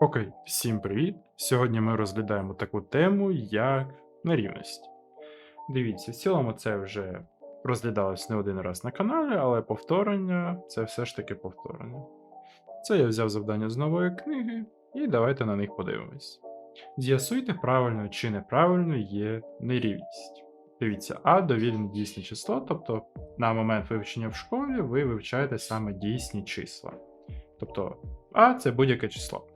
Окей, всім привіт! Сьогодні ми розглядаємо таку тему, як нерівність. Дивіться, в цілому це вже розглядалось не один раз на каналі, але повторення це все ж таки повторення. Це я взяв завдання з нової книги, і давайте на них подивимось. З'ясуйте, правильно чи неправильно є нерівність. Дивіться, А довільне дійсне число, тобто на момент вивчення в школі ви вивчаєте саме дійсні числа. Тобто А це будь-яке число.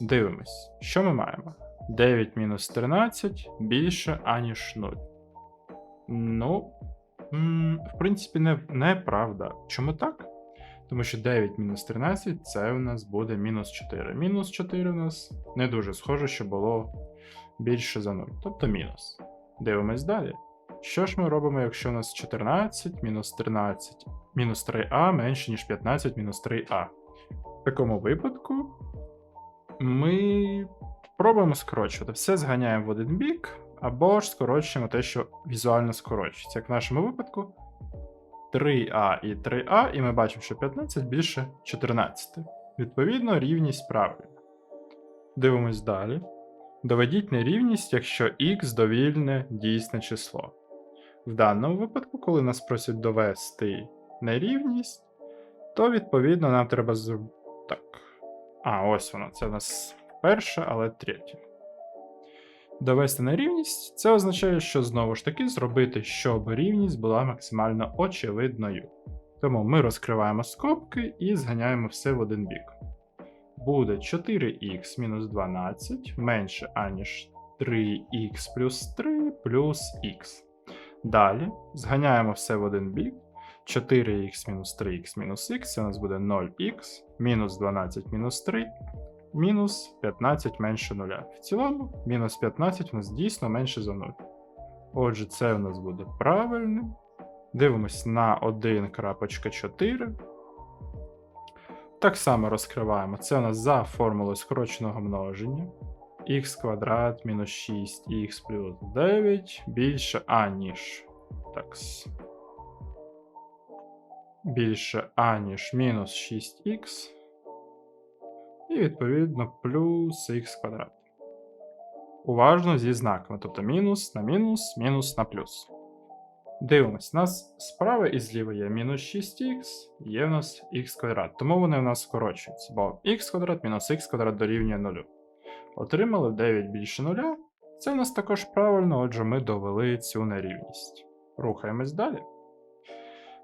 Дивимось, що ми маємо? 9 мінус 13 більше, аніж 0. Ну, в принципі, не, неправда. Чому так? Тому що 9 мінус 13 це у нас буде мінус 4. Мінус 4 у нас не дуже схоже, що було більше за 0. Тобто мінус. Дивимось далі. Що ж ми робимо, якщо у нас 14 мінус 13 мінус 3а менше, ніж 15 мінус 3а? В такому випадку ми пробуємо скорочувати. Все зганяємо в один бік, або ж скорочуємо те, що візуально скорочується. Як в нашому випадку 3а і 3а, і ми бачимо, що 15 більше 14. Відповідно, рівність правильна. Дивимось далі. Доведіть нерівність, якщо х довільне дійсне число. В даному випадку, коли нас просять довести нерівність, то відповідно нам треба зробити. Так. А, ось воно. Це у нас перше, але третє. Довести на рівність це означає, що знову ж таки зробити, щоб рівність була максимально очевидною. Тому ми розкриваємо скобки і зганяємо все в один бік. Буде 4х мінус 12 менше, аніж 3х плюс 3 плюс х. Далі зганяємо все в один бік. 4х мінус 3х мінус х, це у нас буде 0х, мінус 12 мінус 3, мінус 15 менше 0. В цілому, мінус 15 у нас дійсно менше за 0. Отже, це у нас буде правильним. Дивимось на 1.4. Так само розкриваємо. Це у нас за формулою скороченого множення. х квадрат мінус 6х плюс 9 більше аніж. Такс більше А, ніж мінус 6х. І відповідно плюс х квадрат. Уважно зі знаками, тобто мінус на мінус, мінус на плюс. Дивимось, у нас справа і зліва є мінус 6х, є в нас х квадрат. Тому вони у нас скорочуються, бо х квадрат мінус х квадрат дорівнює 0. Отримали 9 більше 0. Це у нас також правильно, отже, ми довели цю нерівність. Рухаємось далі.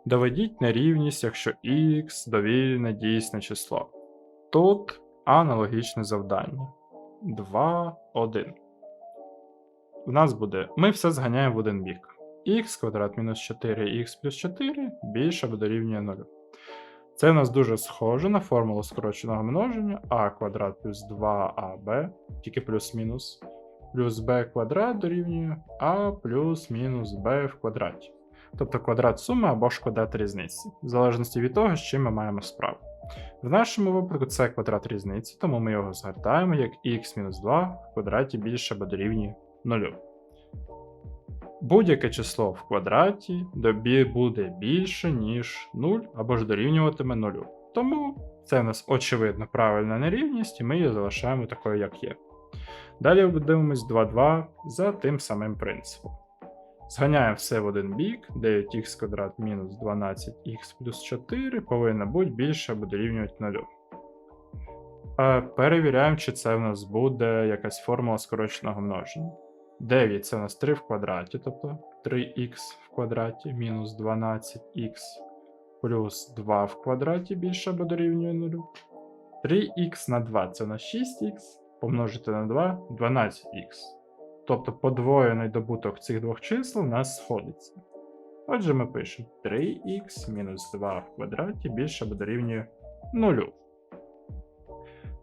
Доведіть нерівність, якщо х довільне дійсне число. Тут аналогічне завдання. 2, 1. У нас буде. Ми все зганяємо в один бік. х квадрат мінус 4х плюс 4 більше або дорівнює 0. Це у нас дуже схоже на формулу скороченого множення а квадрат плюс 2аб, тільки плюс-мінус, плюс b квадрат дорівнює а плюс мінус b в квадраті тобто квадрат суми або ж квадрат різниці, в залежності від того, з чим ми маємо справу. В нашому випадку це квадрат різниці, тому ми його згортаємо як х-2 в квадраті більше або дорівнює 0. Будь-яке число в квадраті буде більше, ніж 0 або ж дорівнюватиме 0. Тому це в нас очевидно правильна нерівність, і ми її залишаємо такою, як є. Далі дивимось 2,2 за тим самим принципом. Зганяємо все в один бік. 9х квадрат мінус 12х плюс 4 повинно бути більше або дорівнювати 0. Перевіряємо, чи це в нас буде якась формула скороченого множення. 9 це у нас 3 в квадраті, тобто 3х в квадраті мінус 12х плюс 2 в квадраті більше або дорівнює 0. 3х на 2 це у нас 6х, помножити на 2 12х. Тобто подвоєний добуток цих двох чисел у нас сходиться. Отже, ми пишемо 3х мінус 2 в квадраті більше або дорівнює 0.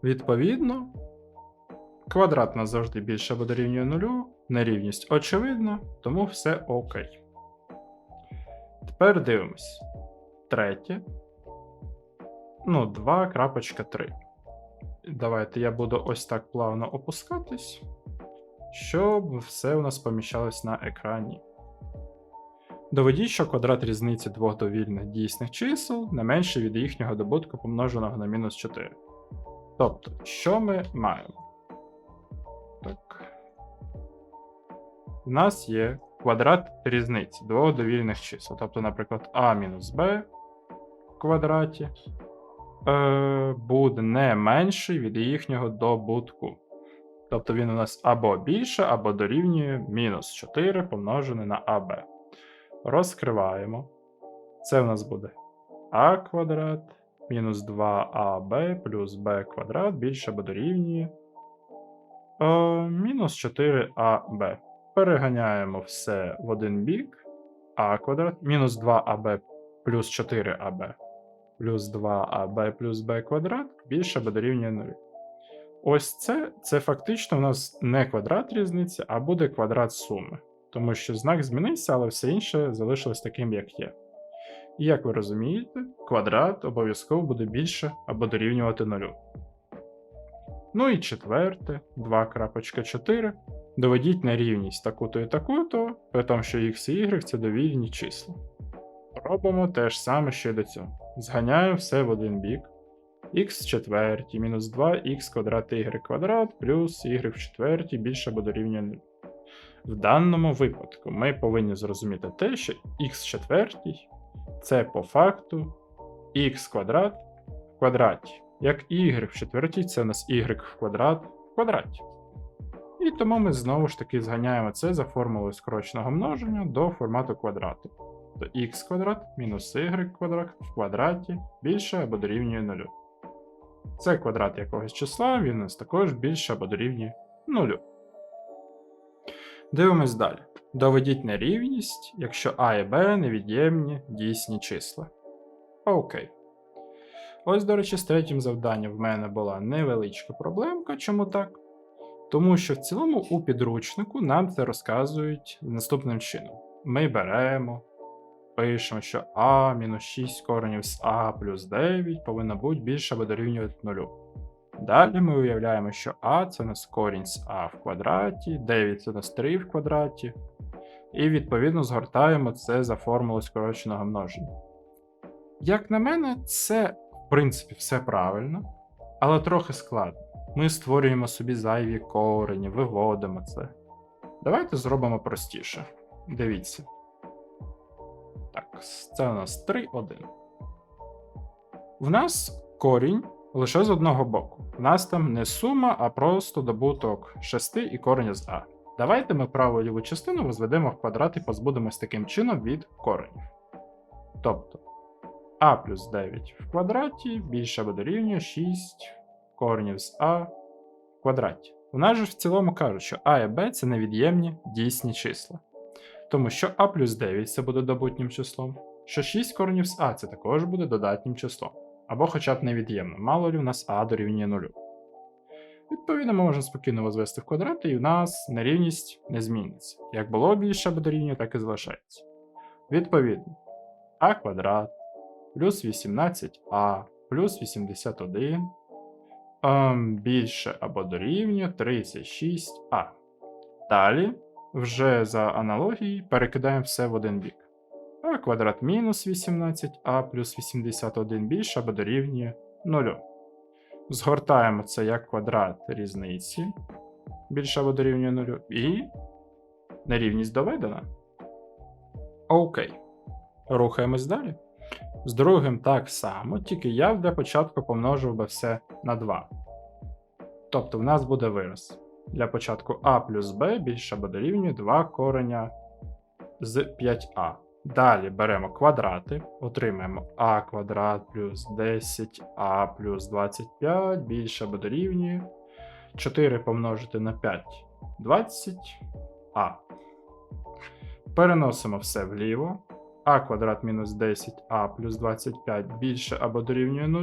Відповідно, квадрат нас завжди більше або дорівнює 0, нерівність очевидна, тому все окей. Тепер дивимось. Третє. Ну, 2.3. Давайте я буду ось так плавно опускатись щоб все у нас поміщалось на екрані. Доведіть, що квадрат різниці двох довільних дійсних чисел не менший від їхнього добутку помноженого на мінус 4. Тобто, що ми маємо? Так. У нас є квадрат різниці двох довільних чисел. Тобто, наприклад, а мінус b в квадраті е, буде не менший від їхнього добутку. Тобто він у нас або більше, або дорівнює мінус 4 помножене на АБ. Розкриваємо. Це в нас буде а квадрат мінус 2аб плюс b квадрат більше або дорівнює е, мінус 4аб. Переганяємо все в один бік. а квадрат мінус 2аб плюс 4аб плюс 2аб плюс b квадрат більше або дорівнює 0. Ось це це фактично у нас не квадрат різниці, а буде квадрат суми. Тому що знак змінився, але все інше залишилось таким, як є. І як ви розумієте, квадрат обов'язково буде більше або дорівнювати 0. Ну і четверте, 2.4. Доведіть на рівність таку-то і таку-то, при тому, що x і y це довільні числа. Робимо те ж саме, що й до цього. Зганяю все в один бік. X в четвертій мінус 2х квадрат y квадрат плюс y в четвертій більше або дорівнює 0. В даному випадку ми повинні зрозуміти те, що х в четвертій це по факту х квадрат в квадраті. Як y в четвертій, це у нас y в квадрат в квадраті. І тому ми знову ж таки зганяємо це за формулою скороченого множення до формату квадрату. То х квадрат мінус y квадрат в квадраті більше або дорівнює 0. Це квадрат якогось числа, він у нас також більше або дорівнює 0. Дивимось далі. Доведіть нерівність, якщо А і Б невід'ємні дійсні числа. Окей. Ось, до речі, з третім завданням в мене була невеличка проблемка. Чому так? Тому що в цілому у підручнику нам це розказують наступним чином: ми беремо, пишемо, що А мінус 6 коренів з А плюс 9 повинно бути більше або дорівнювати 0. Далі ми уявляємо, що А це у нас корінь з А в квадраті, 9 це у нас 3 в квадраті. І відповідно згортаємо це за формулою скороченого множення. Як на мене, це, в принципі, все правильно, але трохи складно. Ми створюємо собі зайві корені, виводимо це. Давайте зробимо простіше. Дивіться. Це у нас 3, 1. В нас корінь лише з одного боку. У нас там не сума, а просто добуток 6 і корення з А. Давайте ми праву ліву частину возведемо в квадрат і позбудемось таким чином від коренів. Тобто а плюс 9 в квадраті більше або дорівнює 6 коренів з А в квадраті. У нас же в цілому кажуть, що А і Б це невід'ємні дійсні числа. Тому що А плюс 9 це буде добутнім числом, що 6 коренів з А це також буде додатнім числом. Або хоча б невід'ємно, мало ли у нас А дорівнює 0. Відповідно, ми можемо спокійно возвести в квадрати, і в нас нерівність не зміниться. Як було більше або дорівнює, так і залишається. Відповідно, а квадрат плюс 18а плюс 81 ем, більше або дорівнює 36а. Далі, вже за аналогією, перекидаємо все в один бік. А квадрат мінус 18а плюс 81 більше або дорівнює 0. Згортаємо це як квадрат різниці більше або дорівнює 0. І нерівність доведена. Окей. Рухаємось далі. З другим так само, тільки я для початку помножив би все на 2. Тобто в нас буде вираз. Для початку а плюс b більше або дорівнює 2 кореня з 5а. Далі беремо квадрати, отримаємо а квадрат плюс 10а плюс 25 більше або дорівнює 4 помножити на 5 20а. Переносимо все вліво. а квадрат мінус 10а плюс 25 більше або дорівнює 0.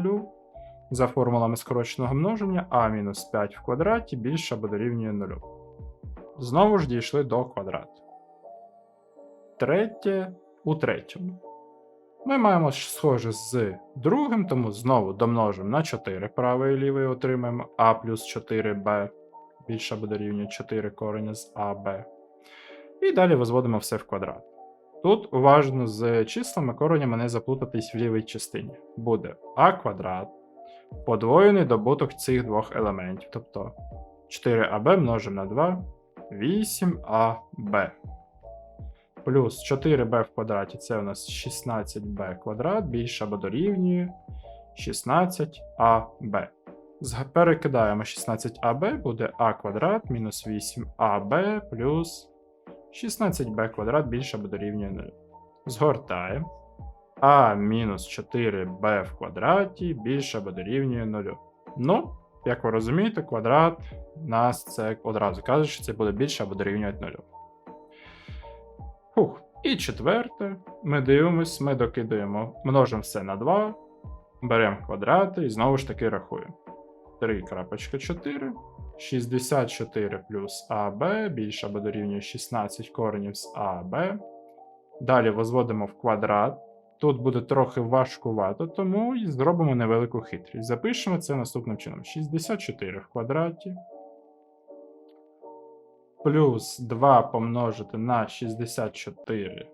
За формулами скороченого множення а мінус 5 в квадраті більше або дорівнює 0. Знову ж дійшли до квадрату. Третє у третьому. Ми маємо схоже з другим, тому знову домножимо на 4 правий і лівий отримаємо а плюс 4b більше або дорівнює 4 корення з АБ. І далі возводимо все в квадрат. Тут уважно з числами коренями не заплутатись в лівій частині. Буде а квадрат подвоєний добуток цих двох елементів. Тобто 4АБ множимо на 2, 8АБ. Плюс 4b в квадраті це у нас 16b квадрат більше або дорівнює 16ab. Перекидаємо 16ab, буде а квадрат мінус 8ab плюс 16b квадрат більше або дорівнює 0. Згортаємо. А мінус 4b в квадраті більше або дорівнює 0. Ну, як ви розумієте, квадрат нас це одразу каже, що це буде більше або дорівнює 0. Фух. І четверте, ми дивимось, ми докидаємо, множимо все на 2, беремо квадрати і знову ж таки рахуємо. 3.4, 64 плюс АБ більше або дорівнює 16 коренів з АБ. Далі возводимо в квадрат. Тут буде трохи важкувато, тому і зробимо невелику хитрість. Запишемо це наступним чином: 64 в квадраті. Плюс 2 помножити на 64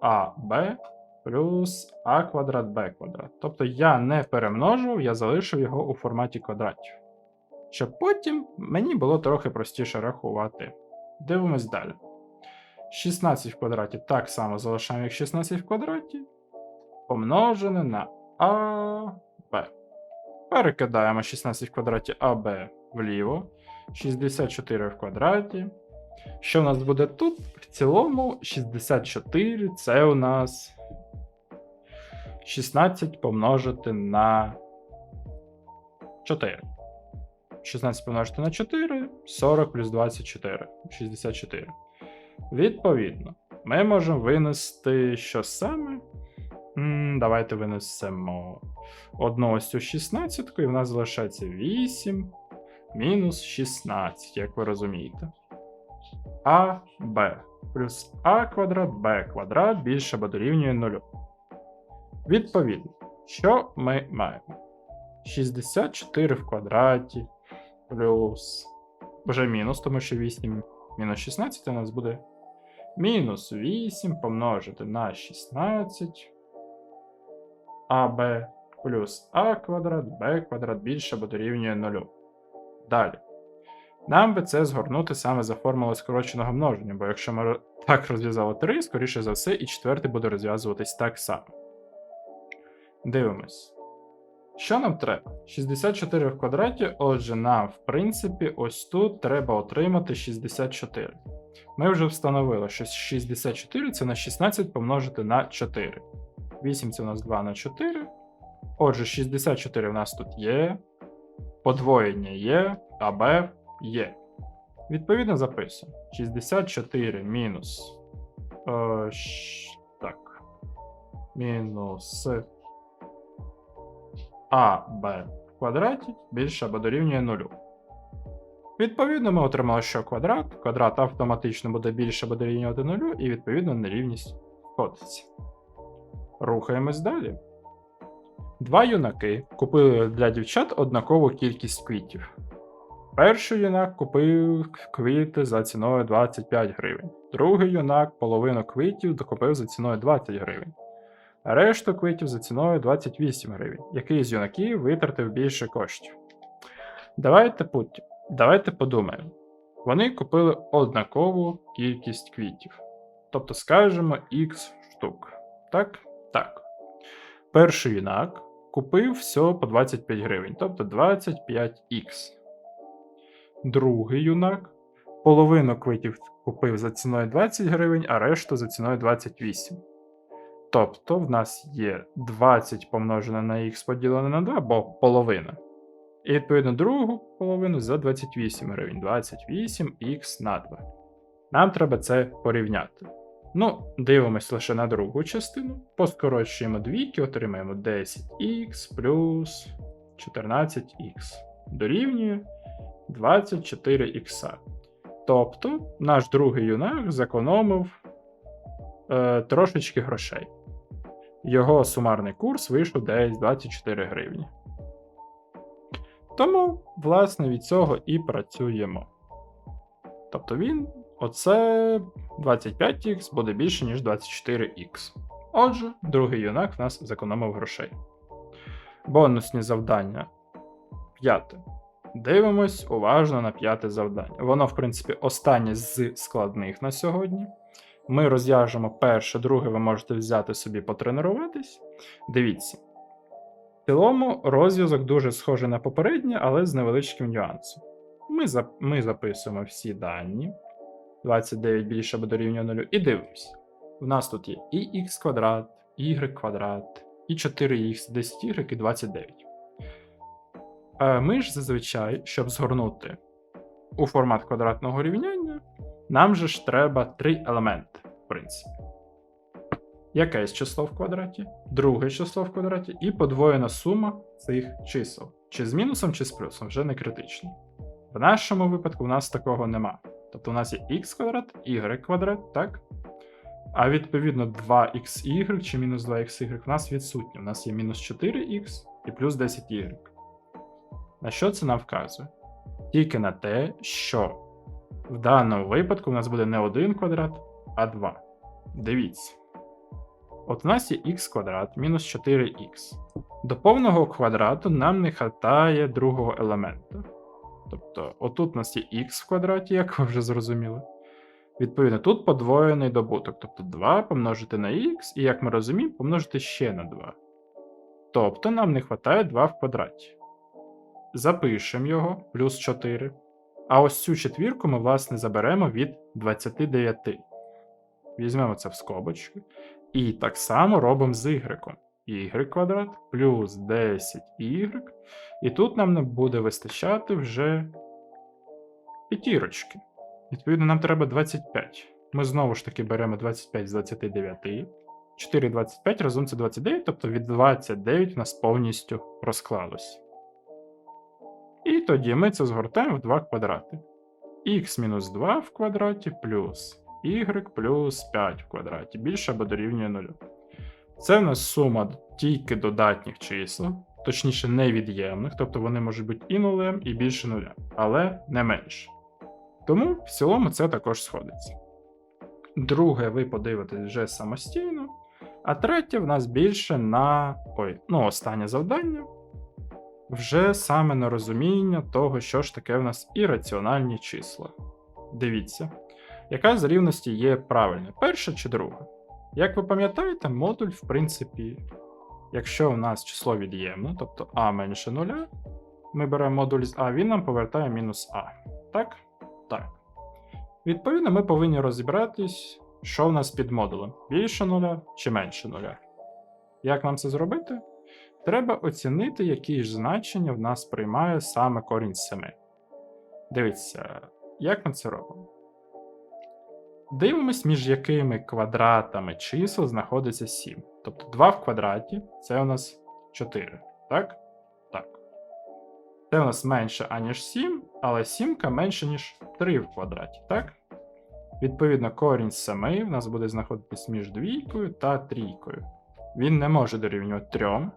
АБ плюс А квадрат Б квадрат. Тобто я не перемножував, я залишив його у форматі квадратів. Щоб потім мені було трохи простіше рахувати. Дивимось далі. 16 в квадраті так само залишаємо, як 16 в квадраті. Помножене на АБ. Перекидаємо 16 в квадраті АБ вліво. 64 в квадраті. Що у нас буде тут? В цілому 64 це у нас 16 помножити на 4. 16 помножити на 4, 40 плюс 24, 64. Відповідно, ми можемо винести що саме? Давайте винесемо одну ось цю 16, і в нас залишається 8 мінус 16, як ви розумієте. А, Б плюс А квадрат Б квадрат більше або дорівнює 0. Відповідно, що ми маємо? 64 в квадраті плюс. Вже мінус, тому що 8 мінус 16 у нас буде мінус 8 помножити на 16 АБ плюс А квадрат Б квадрат більше або дорівнює 0. Далі. Нам би це згорнути саме за формулою скороченого множення, бо якщо ми так розв'язали 3, скоріше за все, і четвертий буде розв'язуватись так само. Дивимось. Що нам треба? 64 в квадраті, отже, нам, в принципі, ось тут треба отримати 64. Ми вже встановили, що 64 це на 16 помножити на 4. 8 це у нас 2 на 4. Отже, 64 в нас тут є. Подвоєння є, АБ є. Відповідно, записуємо. 64 мінус. Е, щ- так. Мінус АБ в квадраті більше або дорівнює 0. Відповідно, ми отримали, що квадрат. Квадрат автоматично буде більше або дорівнювати 0, і відповідно нерівність входиться. Рухаємось далі. Два юнаки купили для дівчат однакову кількість квітів. Перший юнак купив квіти за ціною 25 гривень. Другий юнак половину квітів докупив за ціною 20 гривень. Решту квітів за ціною 28 гривень. Який з юнаків витратив більше коштів? Давайте, пут- Давайте подумаємо. Вони купили однакову кількість квітів. Тобто, скажемо X штук. Так? Так. Перший юнак купив все по 25 гривень, тобто 25х. Другий юнак половину квитів купив за ціною 20 гривень, а решту за ціною 28. Тобто в нас є 20 помножене на х поділене на 2, бо половина. І відповідно другу половину за 28 гривень. 28х на 2. Нам треба це порівняти. Ну, дивимось лише на другу частину. Поскорочуємо двійки, отримаємо 10х плюс 14х. Дорівнює 24х. Тобто, наш другий юнак зекономив е, трошечки грошей. Його сумарний курс вийшов десь 24 гривні. Тому, власне, від цього і працюємо. Тобто він, оце 25х буде більше, ніж 24х. Отже, другий юнак в нас зекономив грошей. Бонусні завдання П'яте. Дивимось уважно на п'яте завдання. Воно, в принципі, останнє з складних на сьогодні. Ми розв'яжемо перше, друге, ви можете взяти собі потренуватись. Дивіться. В цілому розв'язок дуже схожий на попереднє, але з невеличким нюансом. Ми, зап... ми записуємо всі дані. 29 більше або дорівнює 0. І дивимося. У нас тут є і х квадрат, і y квадрат, і 4х, 10y і 29. Е, Ми ж зазвичай, щоб згорнути у формат квадратного рівняння, нам же ж треба три елементи, в принципі. Якесь число в квадраті, друге число в квадраті і подвоєна сума цих чисел. Чи з мінусом, чи з плюсом, вже не критично. В нашому випадку у нас такого нема. Тобто у нас є х квадрат, y квадрат, так? А відповідно 2xy чи мінус 2xy у нас відсутні. У нас є мінус 4х і плюс 10y. На що це нам вказує? Тільки на те, що в даному випадку у нас буде не 1 квадрат, а 2. Дивіться. От у нас є х квадрат мінус 4х. До повного квадрату нам не вистачає другого елемента. Тобто, отут у нас є х в квадраті, як ви вже зрозуміли. Відповідно, тут подвоєний добуток, тобто 2 помножити на х, і як ми розуміємо, помножити ще на 2. Тобто нам не вистачає 2 в квадраті. Запишемо його плюс 4. А ось цю четвірку ми, власне, заберемо від 29. Візьмемо це в скобочки. І так само робимо з y. y квадрат плюс 10y. І тут нам не буде вистачати вже п'ятірочки. Відповідно, нам треба 25. Ми знову ж таки беремо 25 з 29. 4 25 разом це 29, тобто від 29 у нас повністю розклалось. І тоді ми це згортаємо в 2 квадрати. х мінус 2 в квадраті плюс y плюс 5 в квадраті більше або дорівнює 0. Це в нас сума тільки додатніх чисел, точніше невід'ємних, тобто вони можуть бути і нулем, і більше нуля, але не менше. Тому в цілому це також сходиться. Друге, ви подивитесь вже самостійно. А третє в нас більше на. Ой, ну, останнє завдання. Вже саме на розуміння того, що ж таке в нас ірраціональні числа. Дивіться, яка з рівності є правильна, перша чи друга? Як ви пам'ятаєте, модуль, в принципі, якщо у нас число від'ємне, тобто а менше нуля, ми беремо модуль з А, він нам повертає мінус А. Так? Так. Відповідно, ми повинні розібратись, що в нас під модулем: більше нуля чи менше нуля. Як нам це зробити? Треба оцінити, які ж значення в нас приймає саме корінь з 7. Дивіться, як ми це робимо? Дивимось, між якими квадратами чисел знаходиться 7. Тобто 2 в квадраті це у нас 4. Так? Так. Це у нас менше, аніж 7, але 7 менше, ніж 3 в квадраті, так? Відповідно, корінь з 7 в нас буде знаходитись між двійкою та трійкою. Він не може дорівнювати 3.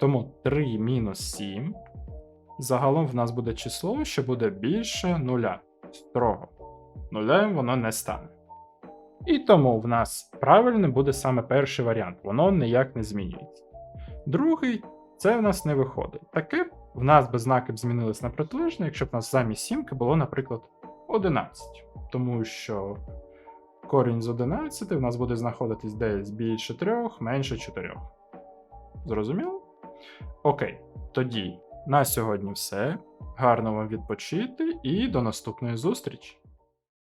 Тому 3 мінус 7. Загалом в нас буде число, що буде більше нуля. Строго. Нулем воно не стане. І тому в нас правильним буде саме перший варіант, воно ніяк не змінюється. Другий це в нас не виходить. Таке в нас би знаки б змінились на протилежне, якщо б у нас замість сімки було, наприклад, 11. Тому що корінь з 11 в нас буде знаходитись десь більше 3, менше 4. Зрозуміло? Окей, тоді на сьогодні все. Гарно вам відпочити і до наступної зустрічі!